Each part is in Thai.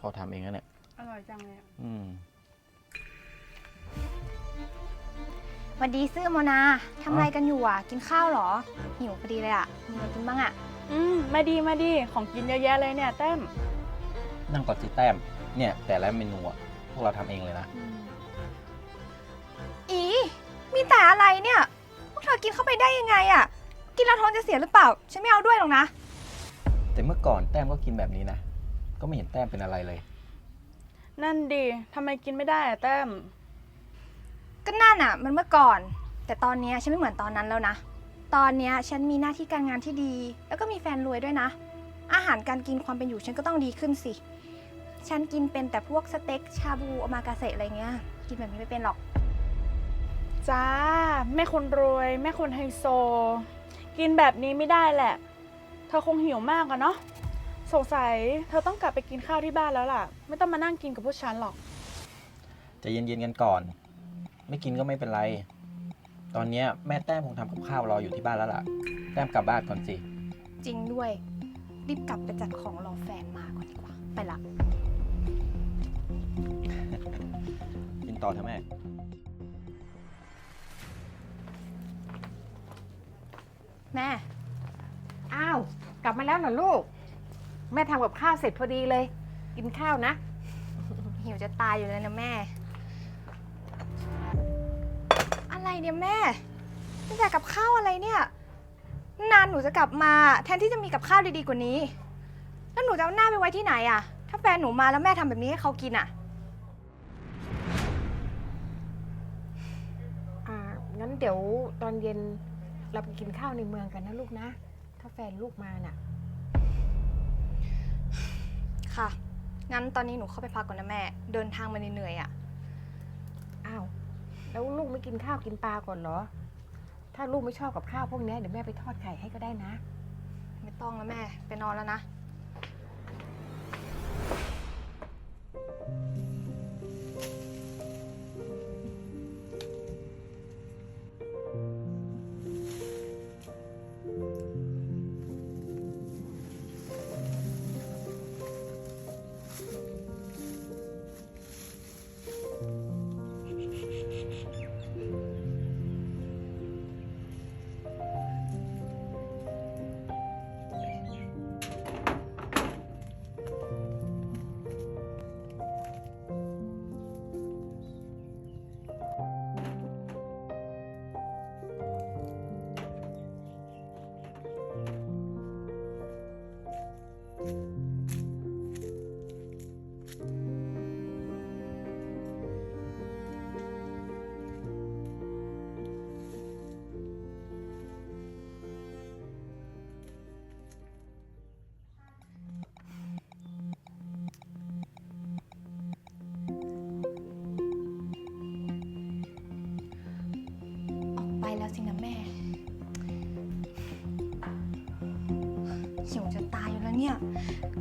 พ่อทำเองนะเนี่ยอร่อยจังเลยอะอืมสวัสดีซื่อโมนาทำอะไรกันอยู่อะ กินข้าวเหรอ หิวพอดีเลยอะมีอะไรกินบ้างอะ อืมมาดีมาดีของกินเยอะแยะเลยเนี่ยแต้มนั่งก่อนสิแต้ม เนี่ย แต่ละเมนูอะพวกเราทำเองเลยนะ อี มีแต่อะไรเนี่ย พวกเธอกินเข้าไปได้ยังไงอะ กินแล้วท้องจะเสียหรือเปล่า ฉันไม่เอาด้วยหรอกนะ แต่เมื่อก่อนแต้มก็กินแบบนี้นะ ก็ไม่เห็นแต้มเป็นอะไรเลย นั่นดีทำไมกินไม่ได้อะแต้ม ก็นั่นอะ มันเมื่อก่อน แต่ตอนเนี้ยฉันไม่เหมือนตอนนั้นแล้วนะ ตอนเนี้ยฉันมีหน้าที่การงานที่ดี แล้วก็มีแฟนรวยด้วยนะ อาหารการกินความเป็นอยู่ฉันก็ต้องดีขึ้นสิ ฉันกินเป็นแต่พวกสเต็กชาบูโอมากาเสะอะไรเงี้ย กินแบบนี้ไม่เป็นหรอก จ้า แม่คนรวย แม่คนไฮโซ กินแบบนี้ไม่ได้แหละ เธอคงหิวมากอะเนาะ สงสัยเธอต้องกลับไปกินข้าวที่บ้านแล้วล่ะ ไม่ต้องมานั่งกินกับพวกฉันหรอก ใจะเย็นๆกันก่อน ไม่กินก็ไม่เป็นไร ตอนเนี้ยแม่แต้มคงทำกับข้าวรออยู่ที่บ้านแล้วล่ะ แต้มกลับบ้านก่อนสิ จริงด้วย รีบกลับไปจัดของรอแฟนมาก่อนดีกว่า ไปละ กินต่อเถอะแม่ แม่ อ้าว กลับมาแล้วเหรอลูก แม่ทำกับข้าวเสร็จพอดีเลย กินข้าวนะ หิวจะตายอยู่เลยนะแม่ อะไรเนี่ยแม่นี่แต่กับข้าวอะไรเนี่ย นานหนูจะกลับมา แทนที่จะมีกับข้าวดีๆกว่านี้ แล้วหนูจะเอาหน้าไปไว้ที่ไหนอะถ้าแฟนหนูมาแล้วแม่ทำแบบนี้ให้เขากินอะอ่างั้นเดี๋ยวตอนเย็นเราไปกินข้าวในเมืองกันนะลูกนะ ถ้าแฟนลูกมาน่ะ ค่ะ งั้นตอนนี้หนูเข้าไปพักก่อนนะแม่ เดินทางมาเหนื่อยๆอะอ้าว แล้วลูกไม่กินข้าวกินปลาก่อนเหรอ ถ้าลูกไม่ชอบกับข้าวพวกเนี้ยเดี๋ยวแม่ไปทอดไข่ให้ก็ได้นะ ไม่ต้องแล้วแม่ ไปนอนแล้วนะอ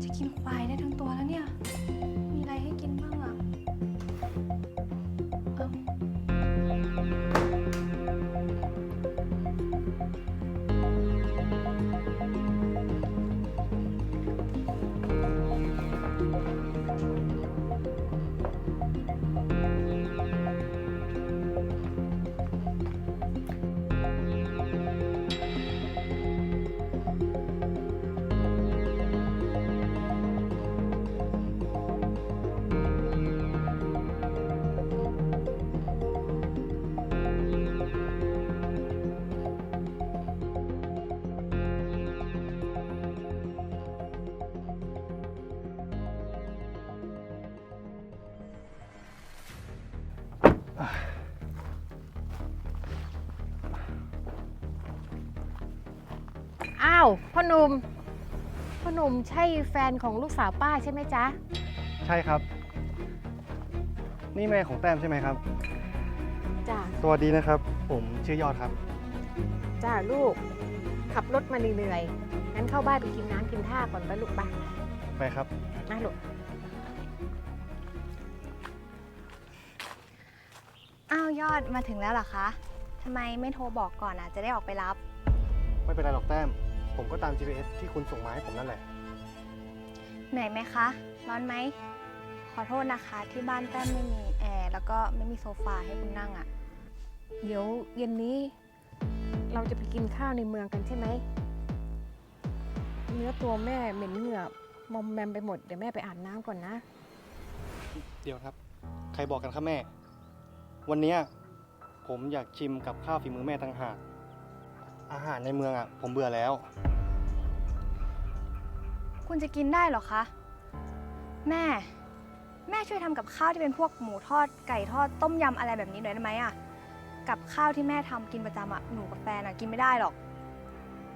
จะกินควายได้ทั้งตัวแล้วเนี่ย มีอะไรให้กินบ้าง อ้าวพ่อหนุ่มพ่อหนุ่มใช่แฟนของลูกสาวป้าใช่ไหมจ๊ะ ใช่ครับ นี่แม่ของแต้มใช่ไหมครับ จ้าสวัสดีนะครับ ผมชื่อยอดครับ จ้าลูก ขับรถมาเหนื่อยๆงั้นเข้าบ้านไปกินน้ำกินท่าก่อนไปลูกไปไปครับ นะลูกอ้าวยอดมาถึงแล้วเหรอคะทำไมไม่โทรบอกก่อนอะจะได้ออกไปรับ ไม่เป็นไรหรอกแต้ม ผมก็ตาม GPS ที่คุณส่งมาให้ผมนั่นแหละ เหนื่อยไหมคะ ร้อนไหม ขอโทษนะคะ ที่บ้านแต้มไม่มีแอร์แล้วก็ไม่มีโซฟาให้คุณนั่งอะ่ะ เดี๋ยวเย็นนี้ เราจะไปกินข้าวในเมืองกันใช่ไหม เนื้อตัวแม่เหม็นเหงื่อมอมแมมไปหมด เดี๋ยวแม่ไปอาบน้ำก่อนนะ เดี๋ยวครับ ใครบอกกันครับแม่ วันเนี้ยผมอยากชิมกับข้าวฝีมือแม่ต่างหาก อาหารในเมืองอะ ผมเบื่อแล้ว คุณจะกินได้เหรอคะ แม่ แม่ช่วยทำกับข้าวที่เป็นพวกหมูทอดไก่ทอดต้มยำอะไรแบบนี้หน่อยได้ไหมอะกับข้าวที่แม่ทำกินประจำอะหนูกับแฟนอะกินไม่ได้หรอก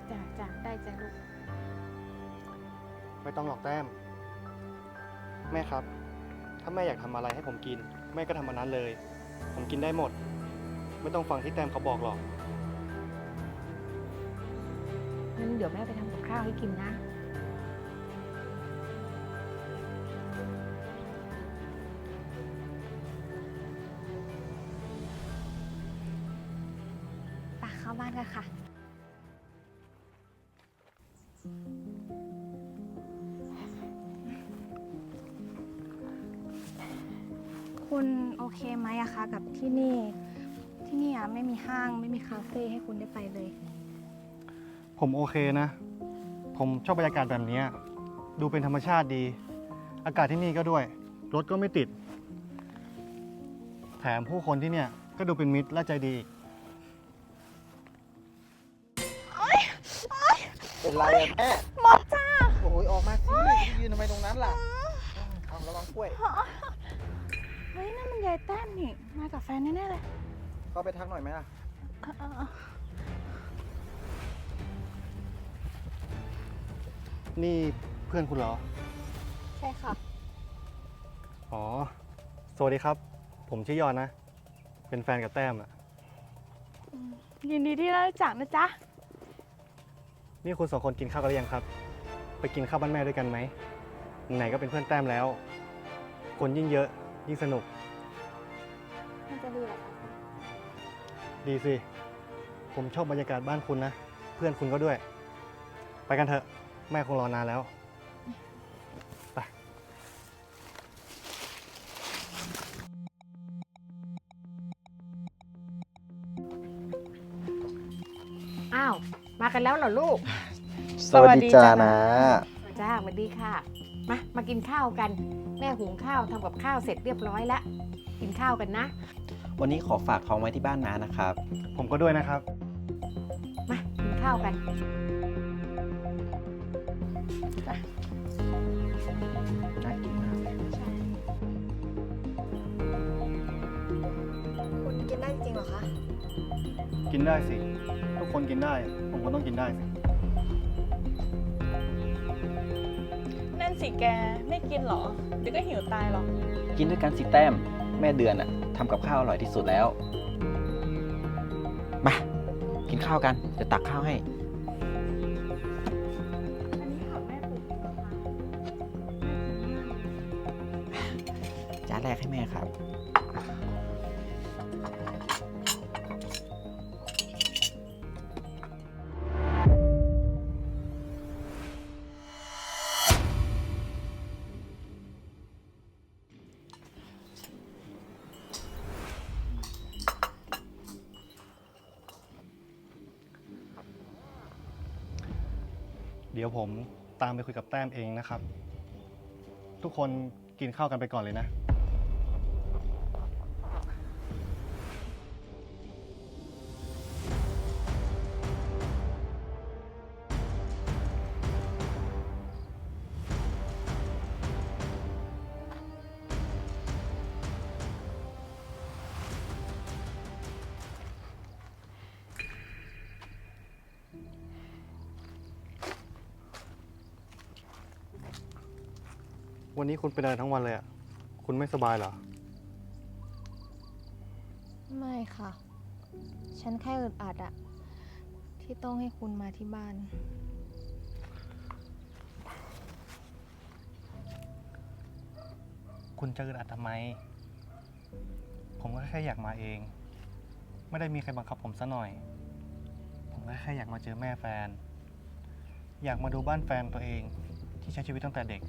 จ้าจ้าได้จ้าลูก ไม่ต้องหรอกแต้ม แม่ครับ ถ้าแม่อยากทำอะไรให้ผมกิน แม่ก็ทำอันนั้นเลย ผมกินได้หมด ไม่ต้องฟังที่แต้มเขาบอกหรอก งั้นเดี๋ยวแม่ไปทำกับข้าวให้กินนะปเข้าบ้านกันค่ะ คุณโอเคไหมอะคะกับที่นี่ ที่นี่อะไม่มีห้างไม่มีคาเฟ่ให้คุณได้ไปเลย ผมโอเคนะ ผมชอบบรรยากาศแบบเนี้ยดูเป็นธรรมชาติดี อากาศที่นี่ก็ด้วย รถก็ไม่ติด แถมผู้คนที่เนี่ย ก็ดูเป็นมิตรและใจดีอีกเป็นไรอะแม่หมดจ้า โอ้ยออกมาสิยืนทำไมตรงนั้นล่ะเอาระวังกล้วย เฮ้ยนั่นมันยายแต้มนี่ มากับแฟนแน่ๆเลยเข้าไปทักหน่อยไหมล่ะ เออเออเออ นี่เพื่อนคุณเหรอ ใช่ค่ะ อ๋อ สวัสดีครับ ผมชื่อยอนนะ เป็นแฟนกับแต้มอะยินดีที่ได้รู้จักนะจ๊ะ นี่คุณสองคนกินข้าวกันหรือยังครับ ไปกินข้าวบ้านแม่ด้วยกันไหม ไหนก็เป็นเพื่อนแต้มแล้ว คนยิ่งเยอะ ยิ่งสนุก มันจะดีเหรอคะดีสิ ผมชอบบรรยากาศบ้านคุณนะ เพื่อนคุณก็ด้วย ไปกันเถอะ แม่คงรอนานแล้ว ไป อ้าว มากันแล้วเหรอลูก สวัสดีจ้านะ จ้าสวัสดีค่ะ มา มากินข้าวกัน แม่หุงข้าวทำกับข้าวเสร็จเรียบร้อยแล้ว กินข้าวกันนะ วันนี้ขอฝากท้องไว้ที่บ้านนานะครับ ผมก็ด้วยนะครับ มากินข้าวกัน น่ากินมากเลยคุณกินได้จริงเหรอคะ กินได้สิ ทุกคนกินได้ ผมก็ต้องกินได้สิ นั่นสิแกไม่กินเหรอ เดี๋ยวก็หิวตายหรอก กินด้วยกันสิแต้ม แม่เดือนอะทำกับข้าวอร่อยที่สุดแล้ว มา กินข้าวกัน จะตักข้าวให้ แรกให้แม่ครับ เดี๋ยวผมตามไปคุยกับแต้มเองนะครับ ทุกคนกินข้าวกันไปก่อนเลยนะ วันนี้คุณเป็นอะไรทั้งวันเลยอะคุณไม่สบายเหรอ ไม่ค่ะ ฉันแค่อึดอัดอะที่ต้องให้คุณมาที่บ้าน คุณจะอึดอัดทำไม ผมก็แค่อยากมาเอง ไม่ได้มีใครบังคับผมซะหน่อย ผมก็แค่อยากมาเจอแม่แฟน อยากมาดูบ้านแฟนตัวเอง ที่ใช้ชีวิตตั้งแต่เด็ก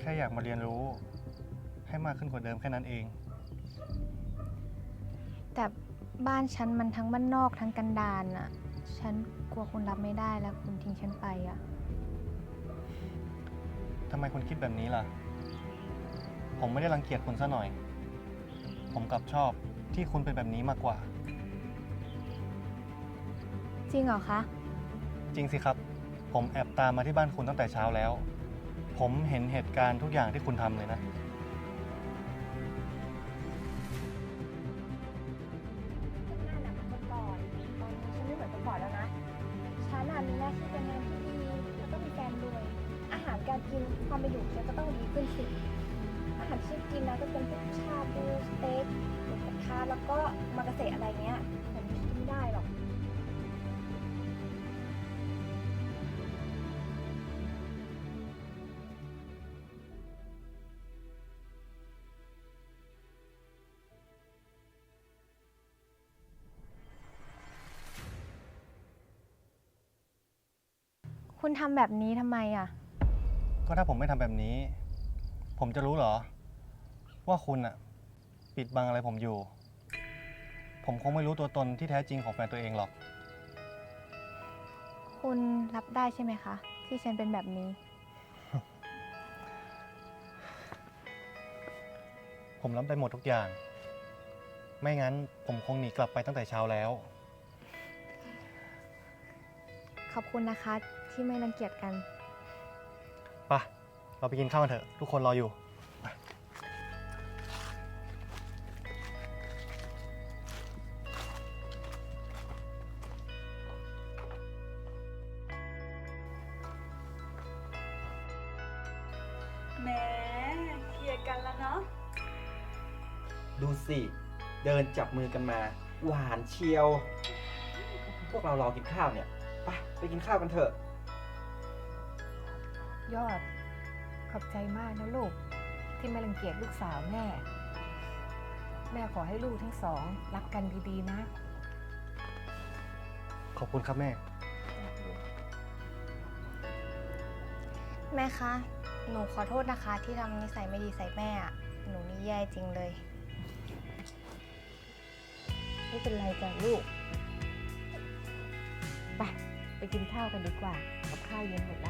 แค่อยากมาเรียนรู้ ให้มากขึ้นกว่าเดิมแค่นั้นเอง แต่บ้านฉันมันทั้งบ้านนอกทั้งกันดารอะฉันกลัวคุณรับไม่ได้แล้วคุณทิ้งฉันไปอะทำไมคุณคิดแบบนี้ล่ะ ผมไม่ได้รังเกียจคุณซะหน่อย ผมกลับชอบที่คุณเป็นแบบนี้มากกว่า จริงเหรอคะ จริงสิครับ ผมแอบตามมาที่บ้านคุณตั้งแต่เช้าแล้ว ผมเห็นเหตุการณ์ทุกอย่างที่คุณทำเลยนะ คุณทำแบบนี้ทำไมอะ ก็ถ้าผมไม่ทำแบบนี้ ผมจะรู้เหรอ ว่าคุณอะปิดบังอะไรผมอยู่ ผมคงไม่รู้ตัวตนที่แท้จริงของแฟนตัวเองหรอก คุณรับได้ใช่ไหมคะ ที่ฉันเป็นแบบนี้ ผมรับได้หมดทุกอย่าง ไม่งั้นผมคงหนีกลับไปตั้งแต่เช้าแล้ว ขอบคุณนะคะ ที่ไม่รังเกียจกันปะเราไปกินข้าวกันเถอะ ทุกคนรออยู่ แหมเคลียร์กันแล้วเนาะ ดูสิ เดินจับมือกันมา หวานเชียว พวกเรารอกินข้าวเนี่ย ไป ไปกินข้าวกันเถอะ ยอด ขอบใจมากนะลูก ที่ไม่รังเกียจลูกสาวแม่ แม่ขอให้ลูกทั้งสองรักกันดีๆนะ ขอบคุณครับแม่ แม่คะ หนูขอโทษนะคะ ที่ทำนิสัยไม่ดีใส่แม่อะหนูนี่แย่จริงเลย ไม่เป็นไรจ้ะลูก ไป ไปกินข้าวกันดีกว่ากับข้าวเย็นหมดแล้ว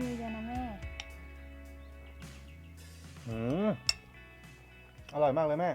มีเยอะนะแม่ อืมอร่อยมากเลยแม่